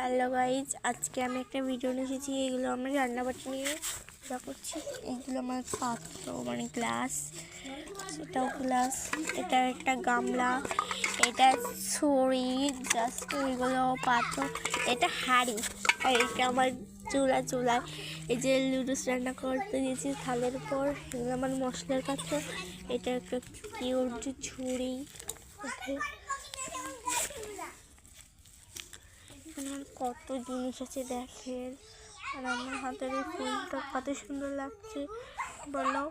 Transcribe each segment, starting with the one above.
Hello guys, আজকে আমি একটা ভিডিও নিয়ে এসেছি। এগুলো আমি রান্নাবাটি নিয়ে যা করছি। এগুলো আমার পাত্র মানে গ্লাস এটাও গ্লাস। এটা একটা গামলা এটা ছড়ি জাস্ট এগুলো পাত্র এটা হাড়ি। আর এটা আমার চুলা, চুলায়। এই যে লুডুস রান্না করতে দিয়েছি থালের উপর, এগুলো আমার মশলার পাত্র। এটা একটা কিউট ছুরি এখানে কত জিনিস আছে দেখেন। আর আমার হাতের এই ফুলটা কত সুন্দর লাগছে। বলো,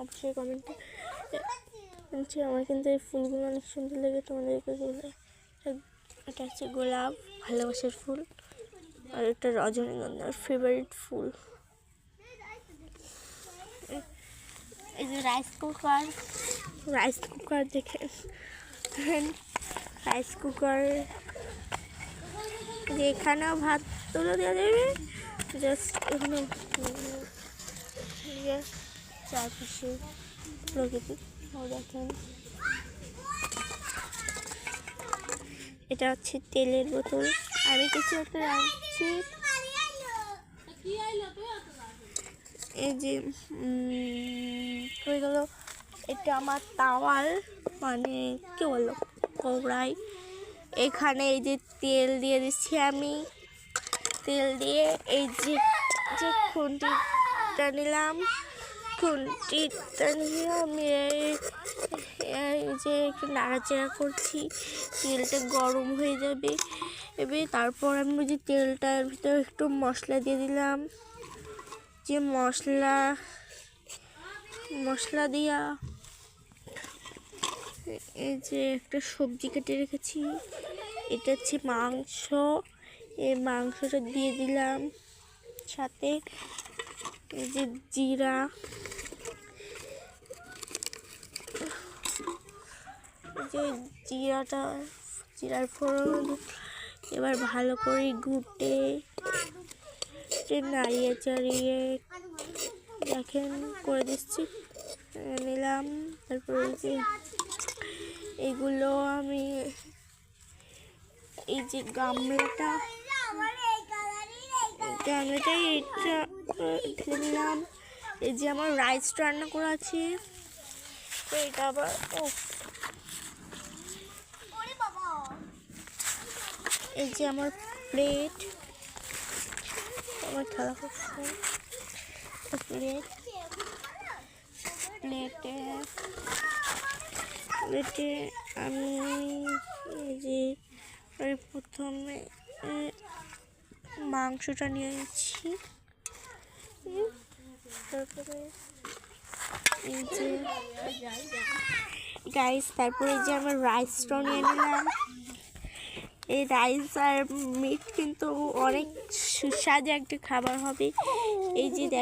অবশ্যই কমেন্টে বলছি, আমার কিন্তু এই ফুলগুলো অনেক সুন্দর লেগে তোমাদেরকে এটা হচ্ছে গোলাপ, ভালোবাসার ফুল। আর এটা রজনীগন্ধার ফেভারিট ফুল। এই যে রাইস কুকার রাইস কুকার দেখে রাইস কুকার যে এখানেও ভাত তুলে দেওয়া যাবে জাস্ট এখানে চারপাশে প্রকৃতি দেখেন। এটা হচ্ছে তেলের বোতল। আমি কিছু একটা রাখছি এই যে উম, হয়ে গেল। এটা আমার তাওয়াল মানে কি বলল কড়াই। এখানে এই যে তেল দিয়ে দিচ্ছি আমি। তেল দিয়ে এই যে যে খুন্তিটা নিলাম, খুন্তিটা নিয়ে আমি এই যে একটু নাড়াচাড়া করছি। তেলটা গরম হয়ে যাবে। এবার তারপর আমি ওই যে তেলটার ভিতরে একটু মশলা দিয়ে দিলাম। যে মশলা মশলা দিয়া এই যে একটা সবজি কেটে রেখেছি। এটা হচ্ছে মাংস। এই মাংসটা দিয়ে দিলাম। সাথে এই যে জিরা। যে জিরাটা, জিরার ফোড়ন। এবার ভালো করে ঘুটে নাড়িয়ে চাড়িয়ে দেখেন, করে দিচ্ছি। নিলাম। তারপরে যে এগুলো আমি এই যে গামলাটা গামলাটা এটা ঢেলে নিলাম। এই যে আমার রাইস রান্না করা আছে তো এটা আবার ও এই যে আমার প্লেট, আমার খেলা করছে প্লেট, প্লেটে প্লেটে আমি এই যে আমি প্রথমে মাংসটা নিয়ে নিচ্ছি। তারপরে এই যে গাইস তারপরে যে আমার রাইসটাও নিয়ে নিলাম। এই রাইস আর মিট কিন্তু অনেক সুস্বাদু একটা খাবার হবে। এই যে দেখ